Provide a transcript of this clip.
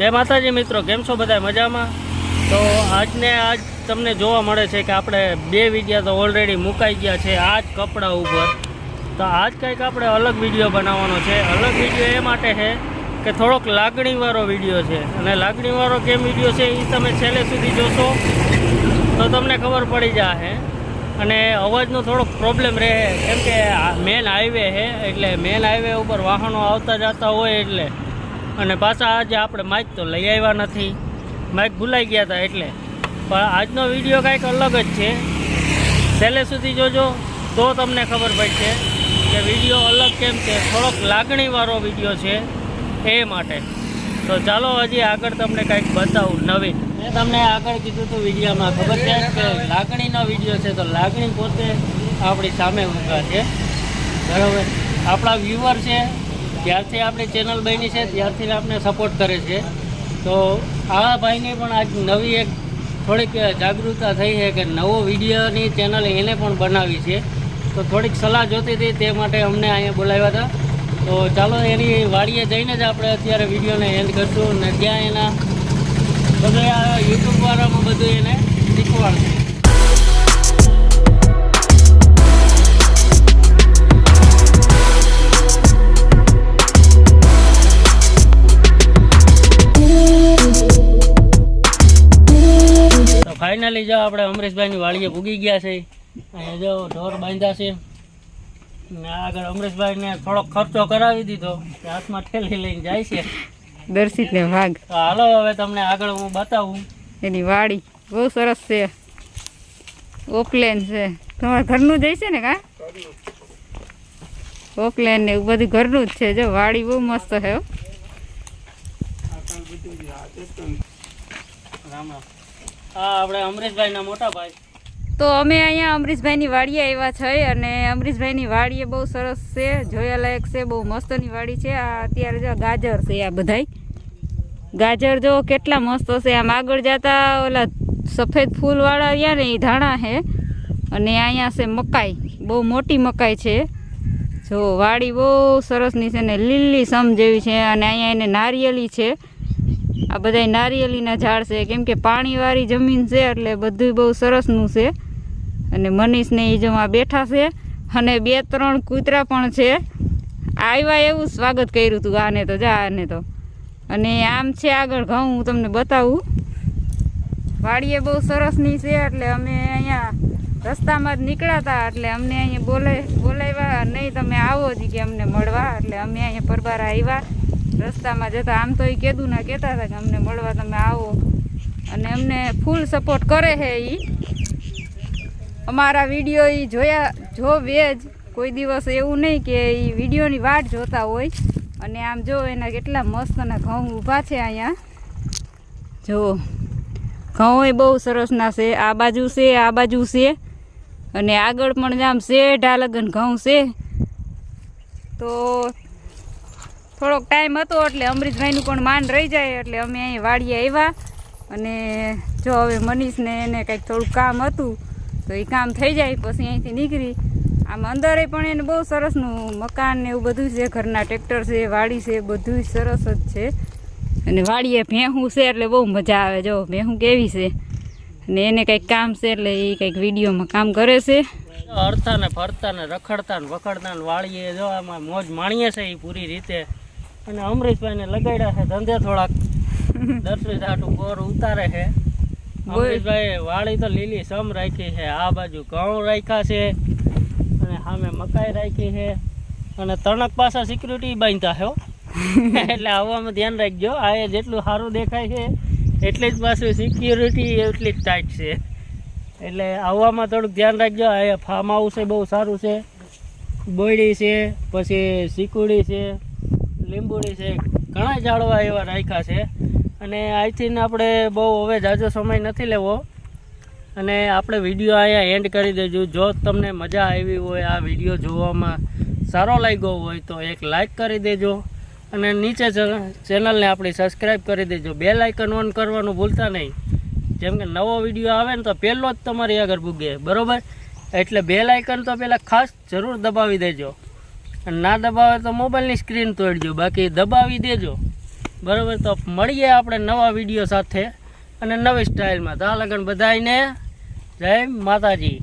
જય માતાજી મિત્રો, કેમ છો બધા મજામાં? તો આજને આજ તમને જોવા મળે છે કે આપણે બે વિડીયા તો ઓલરેડી મુકાઈ ગયા છે આ જ કપડાં ઉપર. તો આજ કંઈક આપણે અલગ વીડિયો બનાવવાનો છે. અલગ વીડિયો એ માટે છે કે થોડોક લાગણીવાળો વીડિયો છે. અને લાગણીવાળો કેમ વીડિયો છે એ તમે છેલ્લે સુધી જોશો તો તમને ખબર પડી જશે અને અવાજનો થોડોક પ્રોબ્લેમ રહે. કેમ કે મેન હાઈવે છે, એટલે મેન હાઈવે ઉપર વાહનો આવતા જતા હોય એટલે. અને પાછા આજે આપણે માઇક તો લઈ આવ્યા નથી. માઇક ભૂલાઈ ગયા હતા એટલે. પણ આજનો વીડિયો કાંઈક અલગ જ છે. છેલ્લે સુધી જોજો, તો તમને ખબર પડશે કે વીડિયો અલગ કેમ છે? થોડોક લાગણીવાળો વીડિયો છે એ માટે. તો ચાલો હજી આગળ તમને કંઈક બતાવું નવીન. મેં તમને આગળ કીધું હતું વિડીયોમાં, ખબર છે? કે લાગણીનો વીડિયો છે તો લાગણી પોતે આપણી સામે ઊભા છે. બરાબર? આપણા વ્યુઅર છે જ્યારથી આપણી ચેનલ બની છે, ત્યારથી આપણે સપોર્ટ કરે છે. તો આ ભાઈને પણ આજ નવી એક થોડીક જાગૃતતા થઈ છે કે નવો વિડીયોની ચેનલ એને પણ બનાવી છે. તો થોડીક સલાહ જોતી હતી તે માટે અમને અહીંયા બોલાવ્યા હતા. તો ચાલો એની વાડીએ જઈને જ આપણે અત્યારે વિડીયોને એન્ડ કરશું અને ત્યાં એના બધા યુટ્યુબ વાળામાં બધું એને શીખવાડશે. ફાઇનલી જો આપણે અમરેશભાઈની વાળીએ પૂગી ગયા છે. અહીંયા જો ઢોર બાંધ્યા છે. ને આગળ અમરેશભાઈને થોડોક ખર્ચો કરાવી દીધો હાથમાં ઠેલી લઈને જાય છે. દર્શિત ને વાઘ. તો હાલો હવે તમને આગળ હું બતાવું. એની વાડી બહુ સરસ છે. ઓપલેન છે. તમારા ઘરનું જ છે ને કા? ઓપલેન ને એવું બધું ઘરનું જ છે. જો વાડી બહુ મસ્ત છે રામ રામ. હા, આપણે તો અમે અહીંયા અમરીશભાઈની વાડીએ આવ્યા છે અને અમરીશભાઈની વાડીએ બહુ સરસ છે, જોયાલાયક છે, બહુ મસ્તની વાડી છે. આ અત્યારે જો ગાજર છે આ બધાય. ગાજર જો કેટલા મસ્ત છે આમ આગળ જતા ઓલા સફેદ ફૂલવાળા રહ્યા ને એ ધાણા છે અને અહીંયા છે મકાઈ. બહુ મોટી મકાઈ છે. જો વાડી બહુ સરસની છે ને લીલી સમ જેવી છે. અને અહીંયા એને નારિયેલી છે. આ બધા નારિયેલીના ઝાડ છે. કેમ કે પાણીવાળી જમીન છે એટલે બધું બહુ સરસનું છે. અને મનીષને એ જમા બેઠા છે અને બે ત્રણ કૂતરા પણ છે. આવ્યા એવું સ્વાગત કર્યું હતું આને તો, જા આને તો. અને આમ છે આગળ ઘઉં હું તમને બતાવું. વાડીએ બહુ સરસની છે એટલે અમે અહીંયા રસ્તામાં જ નીકળ્યા હતા એટલે અમને અહીંયા બોલાય બોલાવ્યા નહીં તમે આવો જ કે અમને મળવા. એટલે અમે અહીંયા પરબાર આવ્યા રસ્તામાં જતા આમ તો એ કીધું ના કહેતા હતા કે અમને મળવા તમે આવો. અને અમને ફૂલ સપોર્ટ કરે છે એ અમારા વીડિયો એ જોયા, જોવે જ. કોઈ દિવસ એવું નહીં કે એ વિડીયોની વાટ જોતા હોય. અને આમ જો એના કેટલા મસ્તના ઘઉં ઊભા છે અહીંયા. જો, ઘઉં એ બહુ સરસના છે. આ બાજુ છે, આ બાજુ છે. અને આગળ પણ આમ છે ઢાલગન ઘઉં છે. તો થોડોક ટાઈમ હતો એટલે અમરીશભાઈનું પણ માન રહી જાય એટલે અમે અહીં વાડીએ આવ્યા. અને જો હવે મનીષને એને કંઈક થોડુંક કામ હતું, તો એ કામ થઈ જાય, પછી અહીંથી નીકળી. આમ અંદરે પણ એને બહુ સરસનું મકાન ને એવું બધું છે, ઘરના ટ્રેક્ટર છે, વાડી છે બધું સરસ જ છે. અને વાડીએ ભેહું છે એટલે બહુ મજા આવે, જો ભેહું કેવી છે. અને એને કંઈક કામ છે એટલે એ કંઈક વિડીયોમાં કામ કરે છે. હરતા ને ફરતા ને રખડતા ને વખડતા ને વાળીએ, જો આમાં મોજ માણીએ છે એ પૂરી રીતે. અને અમરીશભાઈને લગાડ્યા છે ધંધે થોડાક. દસ આટું બોર ઉતારે છે. અમરીશભાઈ વાળી તો લીલી સમ રાખી છે. આ બાજુ ઘઉં રાખ્યા છે અને સામે મકાઈ રાખી છે. અને તણક પાછા સિક્યુરિટી બાંધતા છે હો. એટલે આવવામાં ધ્યાન રાખજો. આ જેટલું સારું દેખાય છે એટલી જ પાછું સિક્યુરિટી એટલી જ ટાઈટ છે. એટલે આવવામાં થોડુંક ધ્યાન રાખજો. આ ફાર્મ હાઉસ બહુ સારું છે. બોયડી છે પછી સિકુડી છે. લીંબુડી છે, ઘણા ઝાડવા એવા રાખ્યા છે. અને આઈ થિંક આપણે બહુ હવે જાજો સમય નથી લેવો. અને આપણે વીડિયો અહીંયા એન્ડ કરી દેજો. જો તમને મજા આવી હોય આ વીડિયો જોવામાં સારો લાગ્યો હોય તો એક લાઈક કરી દેજો. અને નીચે ચેનલને આપણી સબસ્ક્રાઈબ કરી દેજો. બે લાઇકન ઓન કરવાનું ભૂલતા નહીં. જેમ કે નવો વીડિયો આવે ને તો પહેલો જ તમારી આગળ ભૂગે. બરોબર? એટલે બે લાઇકન તો પહેલાં ખાસ જરૂર દબાવી દેજો. ના દબાવે તો મોબાઈલની સ્ક્રીન તોડજો, બાકી દબાવી દેજો. બરાબર? તો મળીએ આપણે નવા વીડિયો સાથે અને નવી સ્ટાઇલમાં. તો લગન બધાને જય માતાજી.